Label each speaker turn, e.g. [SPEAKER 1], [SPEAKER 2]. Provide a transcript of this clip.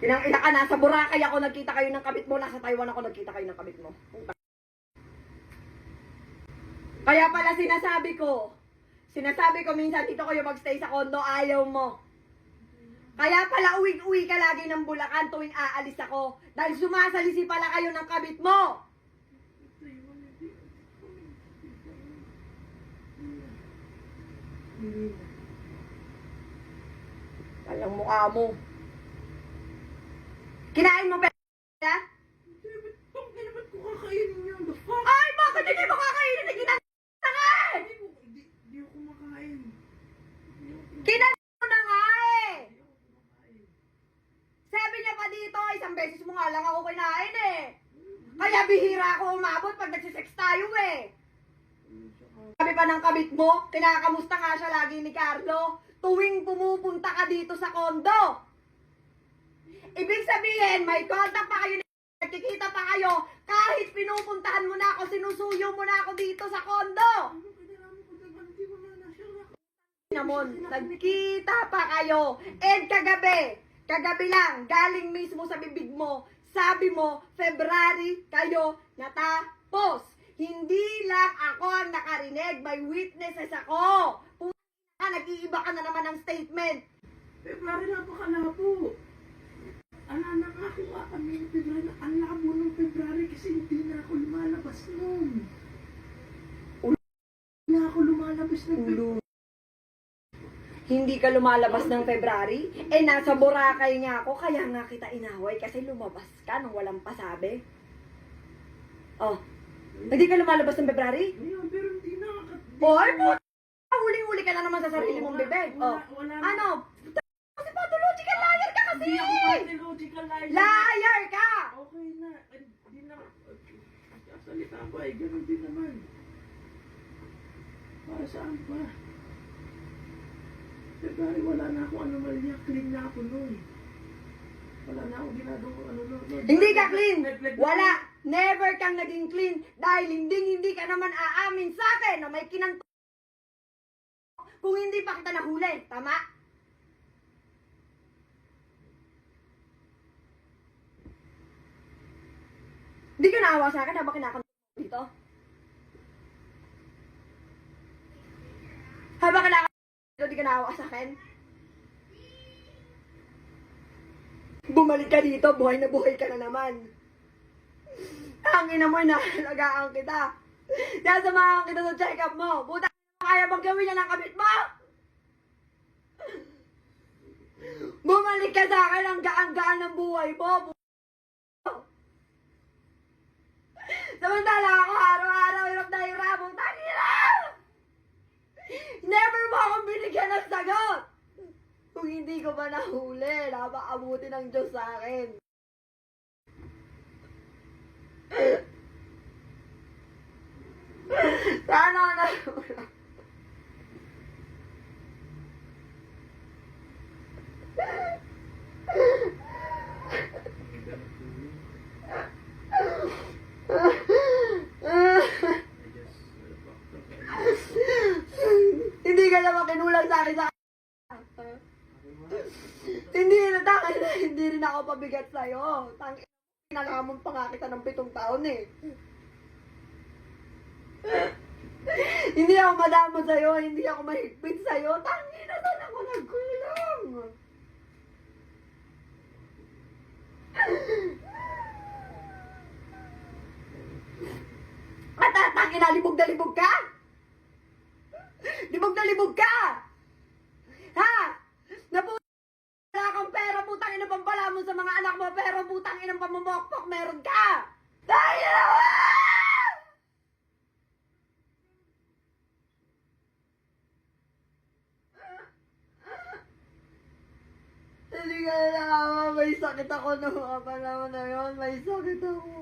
[SPEAKER 1] Kinang ina ka, nasa Boracay ako nagkita kayo ng kabit mo, nasa Taiwan ako nagkita kayo ng kabit mo. Kaya pala sinasabi ko, sinasabi ko minsan dito kayo magstay sa kondo, ayaw mo. Kaya pala uwing-uwi ka lagi ng Bulacan tuwing aalis ako. Dahil sumasalisi pala kayo ng kabit mo. Walang mukha mo. Kinain mo pera?
[SPEAKER 2] Ba't ko kakainin yun? The fuck?
[SPEAKER 1] Ay, bakit hindi mo kakainin na kinanta ka eh?
[SPEAKER 2] Hindi ko, hindi, hindi ako kumakain.
[SPEAKER 1] Kinanta mo na nga eh! Sabi niya pa dito, isang beses mo nga lang ako kinain eh. Kaya bihira ako umabot pag nagsisex tayo eh. Sabi pa ng kabit mo, kinakamusta nga siya lagi ni Carlo, tuwing pumupunta ka dito sa kondo. Sabihin, may contact pa kayo, nagkikita pa kayo, kahit pinupuntahan mo na ako, sinusuyo mo na ako dito sa kondo.
[SPEAKER 2] Naman? Na
[SPEAKER 1] nagkita pa kayo. And kagabi, kagabi lang, galing mismo sa bibig mo, sabi mo, February kayo natapos. Hindi lang ako ang nakarinig, may witnesses ako. Puta ka, nag-iiba ka na naman ng statement.
[SPEAKER 2] February napakalabo. Ala na nga ako nga kami ng February. Ang labo ng February kasi hindi na ako lumalabas noon. Hindi na ako lumalabas ng February.
[SPEAKER 1] Hindi ka lumalabas ng February? Eh, nasa Boracay nga ako, kaya nga kita inaway kasi lumabas ka nang walang pasabi. Oh, hindi ka lumalabas ng February?
[SPEAKER 2] Ngayon, pero hindi na.
[SPEAKER 1] Boy, puta! Huling-huli ka na naman sa sarili mong bibig. Oh.
[SPEAKER 2] wala.
[SPEAKER 1] Ano? Kasi pathological liar ka!
[SPEAKER 2] Hindi ako pathological liar.
[SPEAKER 1] Liar ka!
[SPEAKER 2] Okay na. Eh, Hindi na. Kasalita ko ay ganun din naman. Para saan pa? February, wala na ako anomalya. Clean na ako noon. Wala na ako ginagawa ano noon.
[SPEAKER 1] Hindi ka clean! Wala! Never kang naging clean dahil hindi hindi ka naman aamin sa akin na may kinant kung hindi pa kita nahuli. Tama? Hindi ka naawa sa akin habang kinakanta dito? Habang kinakanta dito, di ka naawa sa akin? Bumalik ka dito, buhay na buhay ka na naman. Ang ina mo, nahalagaan kita. Nasamahan kita sa check-up mo. Puta, kaya bang gawin niya ng kabit mo? Bumalik ka sa akin ang gaan-gaan ng buhay mo. Samantala ako, araw-araw hirap na hirap. Putang ina! Never mo akong binigyan ng sagot. Kung hindi ko ba nahuli, napakabuti ng Diyos sa akin. Sana na Ka naman kinulang sa akin sa Hindi na tangin na hindi rin ako pabigat sa'yo. Tangin Pinalamon pa nga kita ng pitong taon eh. hindi ako madamo sa'yo, hindi ako mahigpit sa'yo. Tangin na saan ako nagkulang. At tangin na, libog na libog ka? Libog na libog ka! Ha? Napu wala kang pera, putang ina pampala mo sa mga anak mo, pero putang ina pamumokpok meron ka! Tayo! Hindi ka na may sakit ako nung mga panahon na yun, may sakit ako.